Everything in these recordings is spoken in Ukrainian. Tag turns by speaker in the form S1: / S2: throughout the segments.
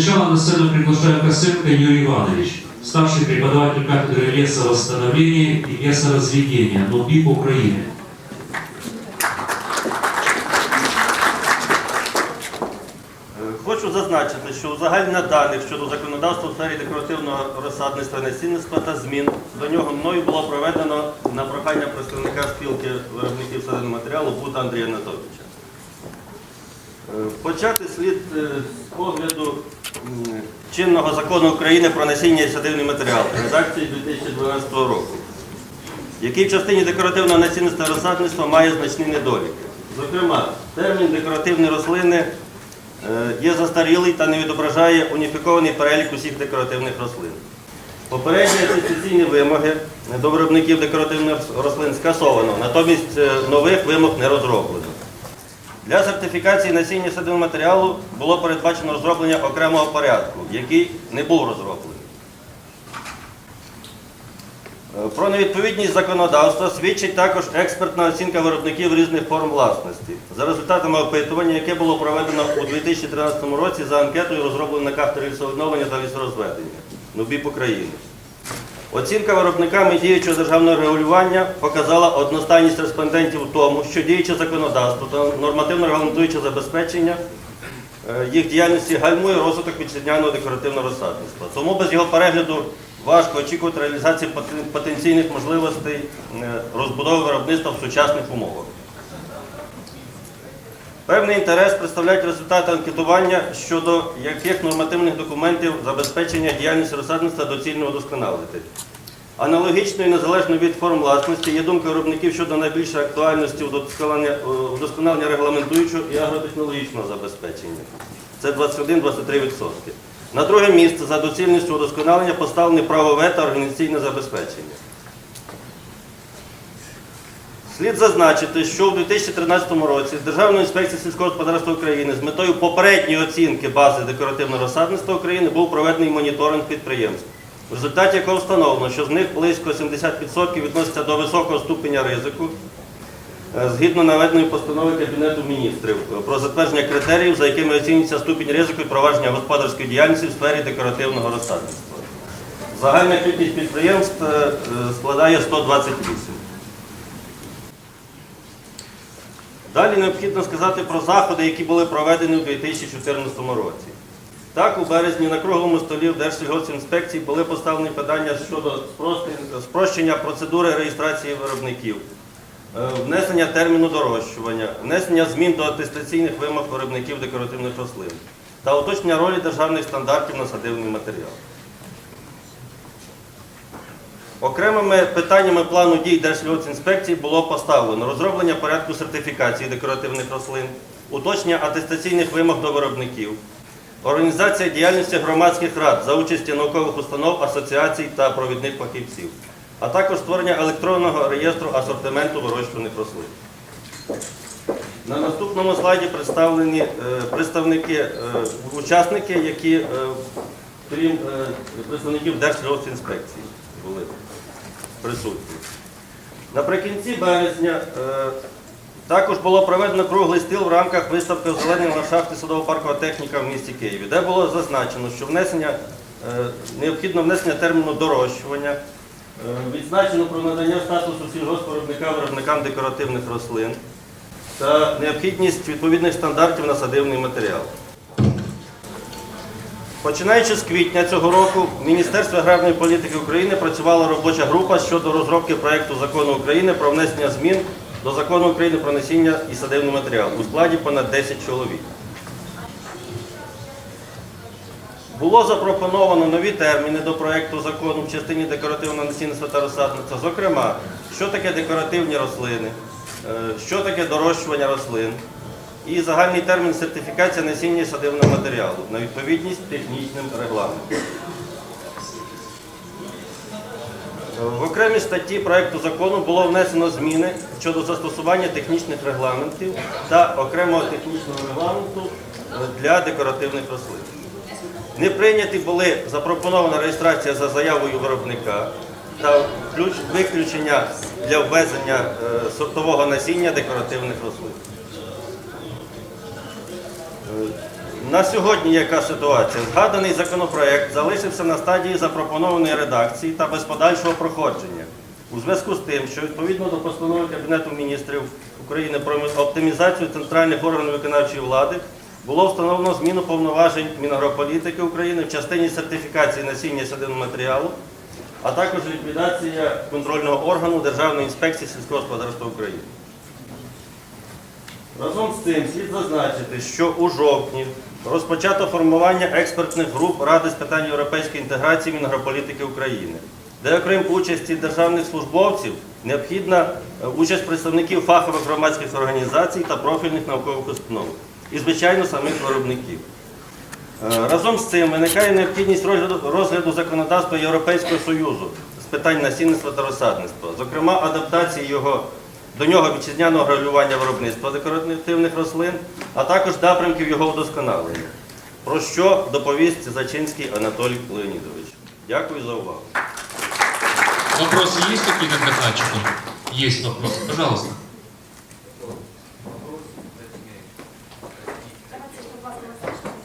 S1: сначала на сцену приглашаю Косенко Юрий Иванович, старший преподаватель кафедры лесовосстановления и лесоразведения НУБИП Украины.
S2: Хочу зазначити, що узагальнення даних щодо законодавства у сфері декоративного розсадництва насінництва та змін до нього мною було проведено на прохання представника спілки виробників садового матеріалу Бута Андрія Анатолійовича. Е, Почати слід е, з погляду чинного закону України про насіння і садивний матеріал редакції 2012 року, який в частині декоративного насінництва розсадництва має значні недоліки. Зокрема, термін декоративні рослини е, є застарілий та не відображає уніфікований перелік усіх декоративних рослин. Попередні асоціаційні вимоги до виробників декоративних рослин скасовано, натомість е, нових вимог не розроблено. Для сертифікації насіння садового матеріалу було передбачено розроблення окремого порядку, який не був розроблений. Е, Про невідповідність законодавства свідчить також експертна оцінка виробників різних форм власності. За результатами опитування, яке було проведено у 2013 році за анкетою, розробленою на кафедрі лісовідновлення та лісорозведення НУБІП України. Оцінка виробниками діючого державного регулювання показала одностайність респондентів у тому, що діюче законодавство та нормативно регламентуюче забезпечення е, їх діяльності гальмує розвиток вітчизняного декоративного розсадництва. Тому без його перегляду важко очікувати реалізації потенційних можливостей е, розбудови виробництва в сучасних умовах. Певний інтерес представляють результати анкетування щодо яких нормативних документів забезпечення діяльності розсадництва доцільно удосконалити. Аналогічно і незалежно від форм власності є думка виробників щодо найбільшої актуальності е, удосконалення регламентуючого і агротехнологічного забезпечення. Це 21-23%. На друге місце за доцільністю удосконалення поставлені правове та організаційне забезпечення. Слід зазначити, що у 2013 році Державна інспекція сільського господарства України з метою попередньої оцінки бази декоративного розсадництва України був проведений моніторинг підприємств, в результаті якого встановлено, що з них близько 70% відносяться до високого ступеня ризику, е, згідно наведеної постанови Кабінету міністрів е, про затвердження критеріїв, за якими оцінюється ступінь ризику і провадження господарської діяльності в сфері декоративного розсадництва. Загальна кількість підприємств е, складає 128. Далі необхідно сказати про заходи, які були проведені у 2014 році. Так, у березні на круглому столі в Держсільгоспінспекції були поставлені питання щодо спрощення процедури реєстрації виробників, е, внесення терміну дорощування, внесення змін до атестаційних вимог виробників декоративних рослин та уточнення ролі державних стандартів на садивний матеріал. Окремими питаннями плану дій Держльотінспекції було поставлено розроблення порядку сертифікації декоративних рослин, уточнення атестаційних вимог до виробників, організація діяльності громадських рад за участі наукових установ, асоціацій та провідних фахівців, а також створення електронного реєстру асортименту вирощуваних рослин. На наступному слайді представлені е, представники, е, учасники, які, е, крім представників Держльотінспекції, були присутні. Наприкінці березня е, також було проведено круглий стіл в рамках виставки «Озеленення ландшафти садово-паркова техніка в місті Києві, де було зазначено, що е, необхідно внесення терміну дорощування, е, відзначено про надання статусу сільгоспвиробника виробникам декоративних рослин та необхідність відповідних стандартів на садивний матеріал. Починаючи з квітня цього року, в Міністерстві аграрної політики України працювала робоча група щодо розробки проєкту закону України про внесення змін до закону України про насіння і садивний матеріал у складі понад 10 чоловік. Було запропоновано нові терміни до проєкту закону в частині декоративного насінництва та розсадництва. Зокрема, що таке декоративні рослини, е, що таке дорощування рослин і загальний термін сертифікація насіння садивного матеріалу на відповідність технічним регламентам. В окремій статті проекту закону було внесено зміни щодо застосування технічних регламентів та окремого технічного регламенту е, для декоративних рослин. Не прийняті були запропонована реєстрація за заявою виробника та виключення для ввезення е, сортового насіння декоративних рослин. На сьогодні яка ситуація? Згаданий законопроект залишився на стадії запропонованої редакції та без подальшого проходження. У зв'язку з тим, що відповідно до постанови Кабінету міністрів України про оптимізацію центральних органів виконавчої влади було встановлено зміну повноважень Мінагрополітики України в частині сертифікації насіння садивного матеріалу, а також ліквідація контрольного органу Державної інспекції сільського господарства України. Разом з цим слід зазначити, що у жовтні розпочато формування експертних груп Ради з питань європейської інтеграції Мінагрополітики України, де, окрім участі державних службовців, необхідна е, участь представників фахових громадських організацій та профільних наукових установ і, звичайно, самих виробників. Е, Разом з цим виникає необхідність розгляду законодавства Європейського Союзу з питань насінництва та розсадництва, зокрема адаптації його до нього вітчизняного гравлювання виробництва декоративних рослин, а також напрямків його вдосконалення. Про що доповість Зачинський Анатолій Леонідович. Дякую за увагу.
S3: Вопросы есть какие-то к докладчику? Есть вопросы. Пожалуйста.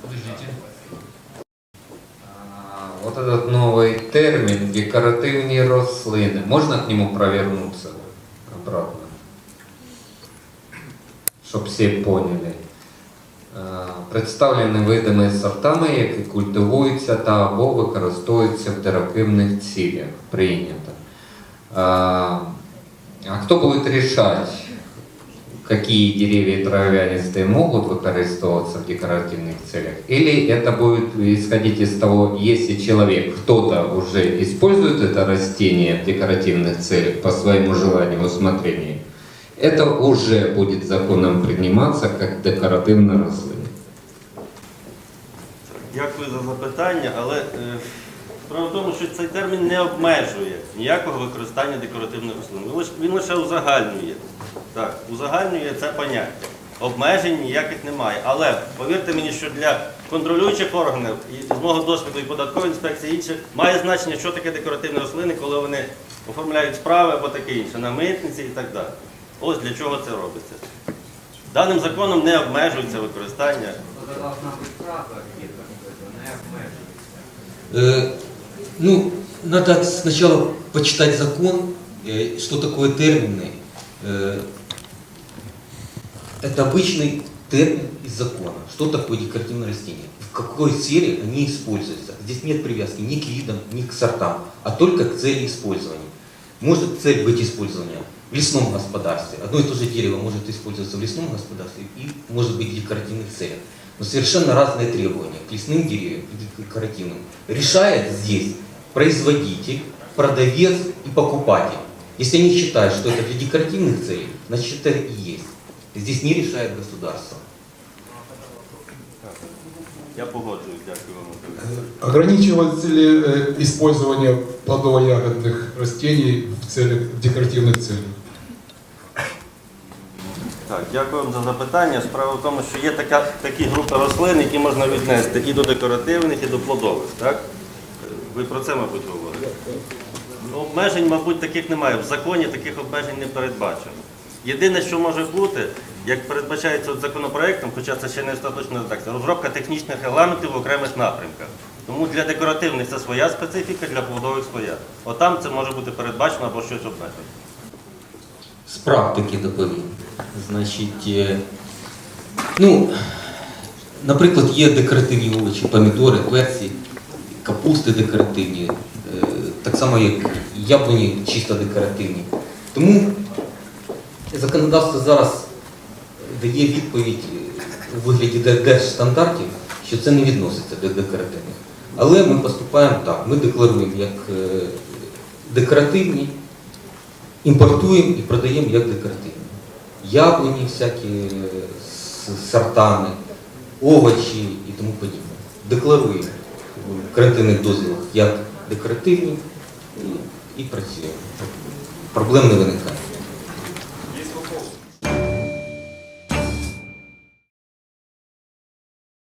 S3: Подождите.
S4: А, Вот этот новый термин декоративні рослини. Можна к нему провернуться обратно? Щоб всі поняли. А, Представлені видами сортами, які культивуються та або використовуються в декоративних цілях. Прийнято. А, а хто буде рішати, какие деревья и травянистые могут выкористовываться в декоративных целях? Или это будет исходить из того, если человек, кто-то уже использует это растение в декоративных целях по своему желанию, усмотрению, это уже будет законом приниматься как декоративная рослина.
S2: Дякую за запитання, але е, справа в тому, що цей термін не обмежує ніякого використання декоративних рослин. Він лише узагальнює. Так, узагальнює це поняття. Обмежень ніяких немає. Але повірте мені, що для контролюючих органів і з мого досвіду і податкової інспекції і інших має значення, що таке декоративні рослини, коли вони оформляють справи або таке інше, на митниці і так далі. Ось для чого це робиться. Даним законом не обмежується використання
S5: Э, Ну, надо сначала почитать закон, э, что такое термины. Э, Это обычный термин из закона. Что такое декоративное растение? В какой сфере они используются? Здесь нет привязки ни к видам, ни к сортам, а только к цели использования. Может цель быть использования в лесном господарстве. Одно и то же дерево может использоваться в лесном господарстве и может быть в декоративных целях. Но совершенно разные требования к лесным деревьям и декоративным. Решает здесь производитель, продавец и покупатель. Если они считают, что это для декоративных целей, значит это и есть. Здесь не решает государство.
S2: Я погоджуюсь, дякую вам. Анатолій.
S6: Ограничивается ли э, использование плодово-ягодных растений в, целях, в декоративных целях?
S2: Так, дякую вам за запитання. Справа в тому, що є така, такі групи рослин, які можна віднести і до декоративних, і до плодових. Так? Ви про це, мабуть, говорите. Ну, Обмежень, мабуть, таких немає. В законі таких обмежень не передбачено. Єдине, що може бути, як передбачається законопроектом, хоча це ще не остаточна редакція, розробка технічних регламентів в окремих напрямках. Тому для декоративних це своя специфіка, для плодових своя. Отам це може бути передбачено або щось обмежено.
S5: З практики доповім. Значить, е, ну, наприклад, є декоративні овочі, помідори, перці, капусти декоративні, е, так само як яблуні чисто декоративні. Тому законодавство зараз дає відповідь у вигляді де- держстандартів, що це не відноситься до декоративних. Але ми поступаємо так, ми декларуємо як е, декоративні, імпортуємо і продаємо як декоративні. Яблуні всякі е, з сортами, овочі і тому подібне. Декларуємо в карантинних дозвілах як декоративні і, і працюємо. Проблем не виникає.